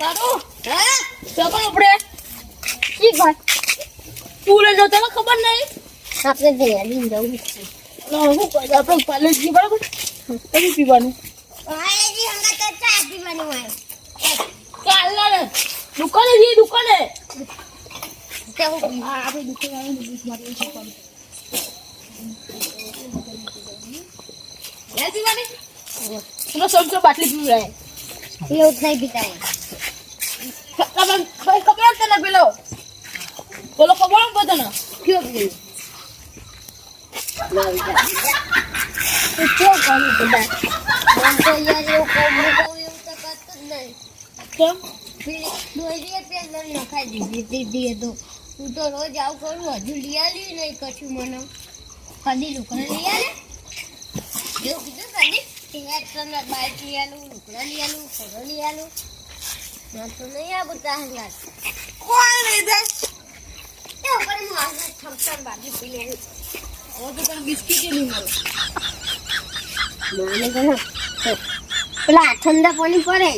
તારું હા? ચલો આપણે ઠીક તને ખબર નહીં આપણે જવું છે. ના, શું આપણે બરાબર? તમે પીવાનું? વાલેજી હંગા તો ચા પીવાની હોય. દુકાને દુકાને. આપણે દુકાને છે પણ પેલો સમસો બાટલી પીવડાય એવું જ નહીં પીતા ભાઈ ખબર તને પેલો? પેલો ખબર બધાને કયો હું તો રોજ આવું કરું હજુ આવ્યું નહીં કશું મને. કદી લુકડા લઈ એવું કીધું કદી બાઈક લઈ આલું લુકડા લીયાલું ફોટો લઈ આલું ના તો નહીં આ બધા હંગાત કોણ લઈ દે એ ઉપર હું આગળ થમથમ બાજુ પી લેવું હવે તો તને બિસ્કીટ નહીં મળે. મને કહે પેલા ઠંડા પાણી પડે.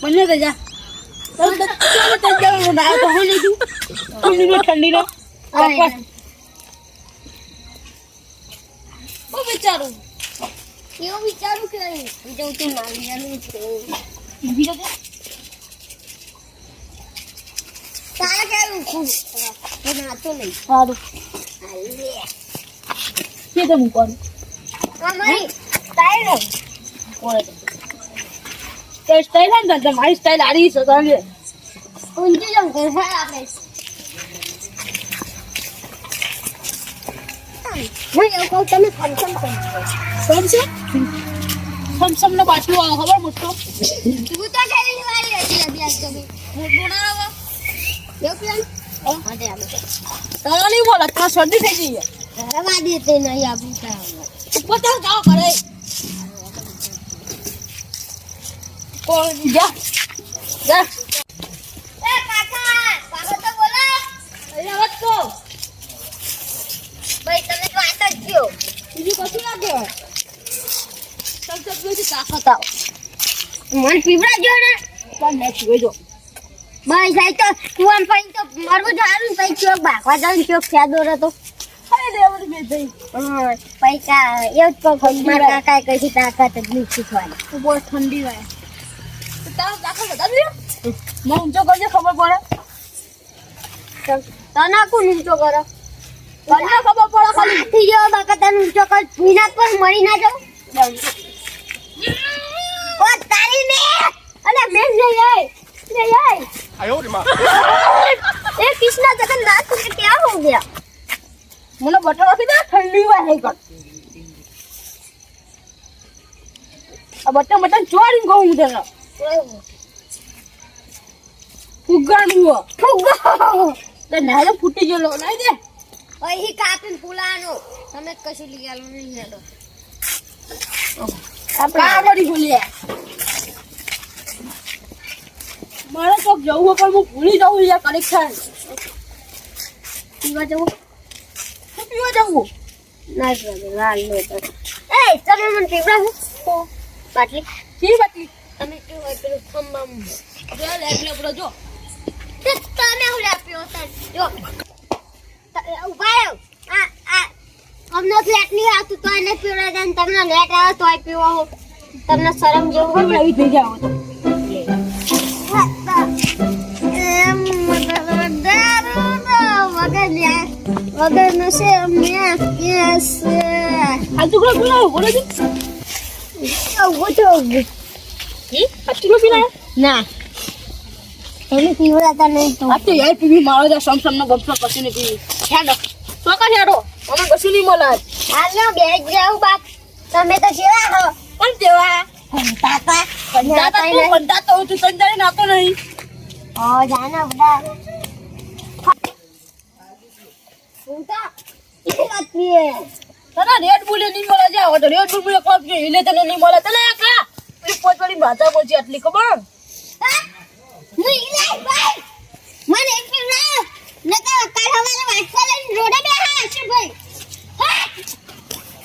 બંને તો જા. જવાનું ના વિચારું? એવું વિચારું કે જવું તું મારી બીજો તે તારા કેવું ખૂબ હું નાતો નહીં સારું. કે તે? મૂકવાનું તે સ્ટાઈલ ને તો મારી સ્ટાઈલ આરી છે તને ઊંચી જમ કર હા આપણે. એવું કહું તમે ફંક્શન કરો સમજે સમસમ નો આવે ખબર મોટો? તું તો વાળી હતી અભ્યાસ તમે મોટો ના આવે નહીં બોલે શરદી થઈ ઘરમાં દેતે નહીં કામ ઉપર તો જાઓ કરે કોણ જા તો બોલો તો ભાઈ તમે તો જ ગયો બીજું કશું ના ગયો તાકાત આવે મન પીવડા જો ને પણ નેક્સ્ટ જોઈજો ભાઈ સાહેબ તો તું આમ પછી તો મારવું જાણું પછી ચોક ભાગવા જવાનું ચોક ફેદો રહેતો થઈ પૈસા એવું જ કહું મારા કાકાએ કશી તાકાત જ નહીં શીખવાની તો બહુ ઠંડી વાય. તો તારો તાકાત બતાવી દે મને ઊંચો કરજે ખબર પડે. તને કોણ ઊંચો કરો? તને ખબર પડે ખાલી. બાકા તને ઊંચો કર વિના પર મળી ના મટન ચોરીને કહું હું તને? ફુગાડું નાયલો ફૂટી ગયેલો નાઈ દે. અહીં કાપીને ફૂલાનો. તમે કશું લઈ આલો નહીં હેડો આપણે આ બધી ભૂલી મારે તો જવું પણ હું ભૂલી જવું યાર કનેક્શન પીવા જવું? શું પીવા જવું? ના લાલ નો એ તમે મને પીવડા બાટલી. કેવી બાટલી તમે કેવું હોય પેલું ખંભામ. જો લે એટલે બરો જો. તે તમે હું આપ્યો તન જો. ત- ઊભા રહ્યો આ આ. અમને ફ્લેટ નહીં આવતું તો એને પીવડા દે તમને લેટ આવે તોય પીવો હો. તમને શરમ જેવું ખબર આવી થઈ જાવ તો. એમ વગર વગર નશે મેં કેસ હાલ ટુકડો પીલાવ બોલો જી આવું તો હી આ ટુકડો પીલાવ ના તમે પીવડાતા નહીં તો આ તો યાર પીવી મારો તો સમસમ નો ગમતો કશું નહીં પીવી હેડો ચોકા હેડો મને કશું નહીં મળે હાલો બે જાવ બાપ તમે તો જેવા હો. પણ જેવા તાતા કંટાતા તું કંટાતો હોય તું કંટાળી નાતો નહીં ઓ જાના બડા હું તો વાત પીએ તને રેડ બુલે નહીં મળે જા હવે તો રેડ બુલ મને કોપ હિલે તને નહીં મળે. તને આખા એ પોત પડી માતા બોજી આટલી ખબર? નહીં ભાઈ. મને એક ના નકા કાલ હવે વાત લઈને રોડે બે હા છે ભાઈ. હા?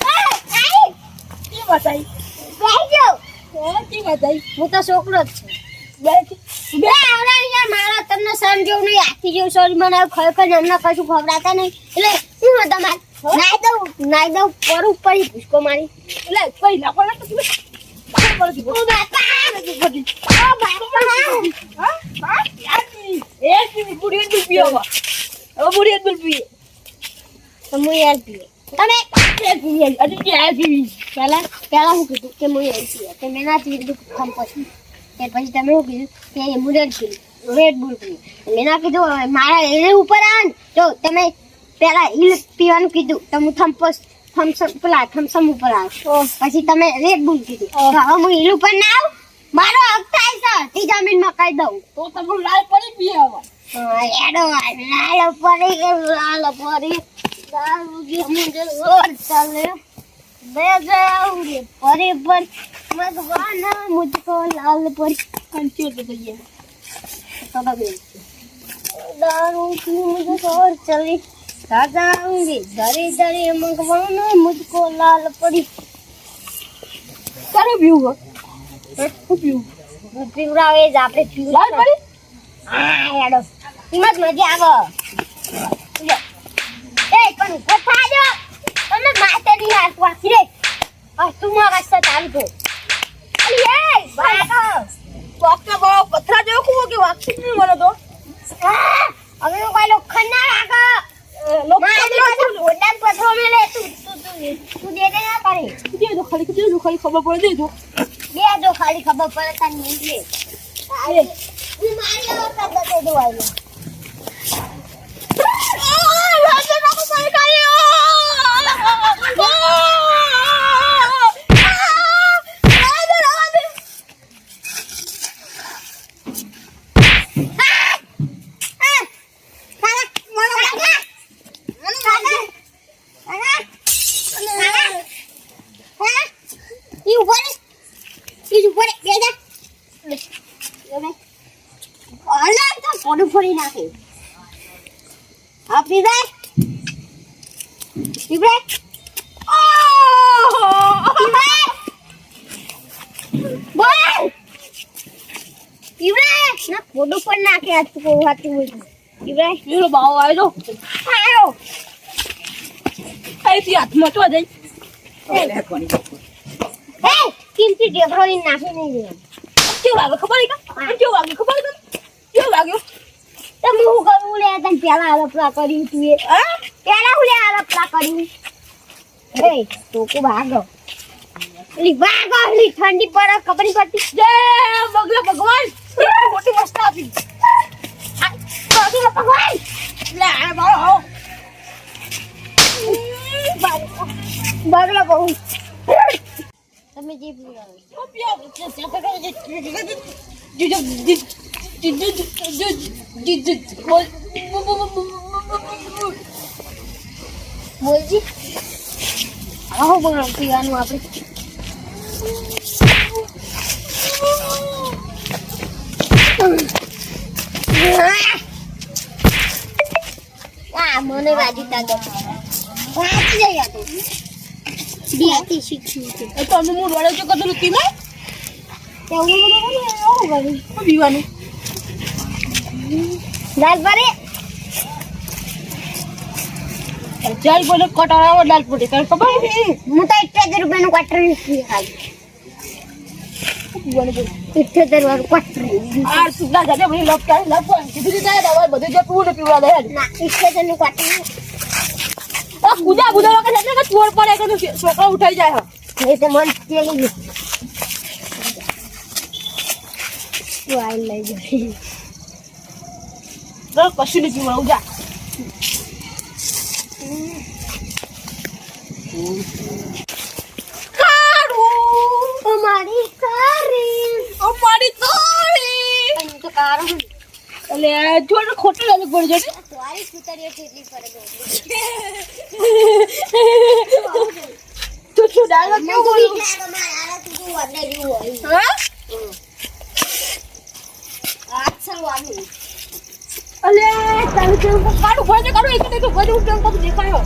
હા? આઈ? કે બતાઈ ભાઈ જો કે બતાઈ હું તો છોકરો જ છું. બે આવડા અહીંયા મારા તમને સન જેવું નહીં આખી જેવું સોરી મને ખરેખર જમના કશું ખવડાતા નહીં. એટલે હું તમારે નાઈ દઉં નાઈ દઉં પર ઉપર ભૂસકો મારી. એટલે કઈ ના તો હા? તો કીધું કે હું યાર પીએ તો મેં ના પીધું ખમ પછી. ત્યાર પછી તમે શું કીધું? કે હું રેડ પીધું રેડ બુલ પીધું મેં ના કીધું હવે મારા એ ઉપર આવે ને. જો તમે પેલા ઈ પીવાનું કીધું તમે થમ્પસ થમ્સઅપ પેલા થમ્સઅપ ઉપર આવ્યો પછી તમે રેડ બુલ કીધું. હવે હું ઈલ ઉપર ના આવ મારો હક થાય છે તી જમીનમાં કહી દઉં. તો તમને લાલ પડી પી આવે એડો લાલ પડી કે લાલ પડી લાલ ઉગી મુંજે ઓર ચાલે. બે જાઉંગે પરે પર ભગવાન મુજકો લાલ પર કંચે બગઈએ તો દારૂ પી મુજે ઓર ચલી. રાજા આંગી ધરી ધરી મંગવાનો મુજકો લાલ પડી. તારે પીવું હો? હું પીવું? હું પીવડાવે જ આપણે પીવું. લાલ પડી? આ એડો હિંમત મજા આવો. એ પણ કથા જો. તમે માથે ની હાથ વાકી રે આ તું મારા રસ્તા ચાલતો અલી એ ભાગો વાકને બહુ પથરા જેવું કે વાકી નહીં મળો હવે હું કોઈ લોખંડ ના રાખો. ખબર પડે દે દો દે ખાલી ખબર પડે તારી નહીં હું મારી આવતા દે દો ફોડી નાખે. આપી દે પીવડાય પીવડાય બોલ ના પણ નાખે આ તું કહું સાચું બોલ પીવડાય પેલો બાવો આવ્યો આવ્યો અહીંથી હાથમાં તો જઈ એ કિંમતી ઢેફરો નાખી નહીં દે કેવું ખબર કેવું લાગ્યું હું કરું લે? તને પેલા કર્યું તું એ. હા? પેલા હું લે આલપલા કર્યું એ તો કો ભાગો. ભાગો એલી ઠંડી પડે ખબર નહીં પડતી. જય બગલા ભગવાન. મોટી વસ્તુ આપી. આ, ભગવાન. લે બાવો બગલો બહુ. તમે જે બોલજી આવો પણ પીવાનું આપણે આ મને વાજી તાતો વાજી જાય આ તો બેથી શીખ્યું છે તમે હું રડે છે કદું તી ને તેવું ભરે ચાલ બોલે કટારાવો લાલ તને ખબર હું તો ઇઠ્યોતેર રૂપિયાનું ક્વાર્ટર લીધી હાલ. ઇઠ્યોતેર વાળું ક્વાર્ટર આર સુગા જાજે ભાઈ લપ કરે લપ કીધું કીધું જાય દવા બધું જે તું ને પીવા દે ના ઇઠ્યોતેરનું ક્વાર્ટર આ કુદા બુદા લોકો છે કે ચોર પડે કે છોકરા ઉઠાઈ જાય એ તો મન તેલી ગયું. આઈ લઈ જાય તો કશું નહીં પીવા જા તોરી ખોટું લાગે પડી જશે તમારી સુતરીઓ કેટલી પડે તો શું મને કેવું બોલું હા આછળ વાળું કેવું કાઢું ભજે કાઢું એક દેખાયો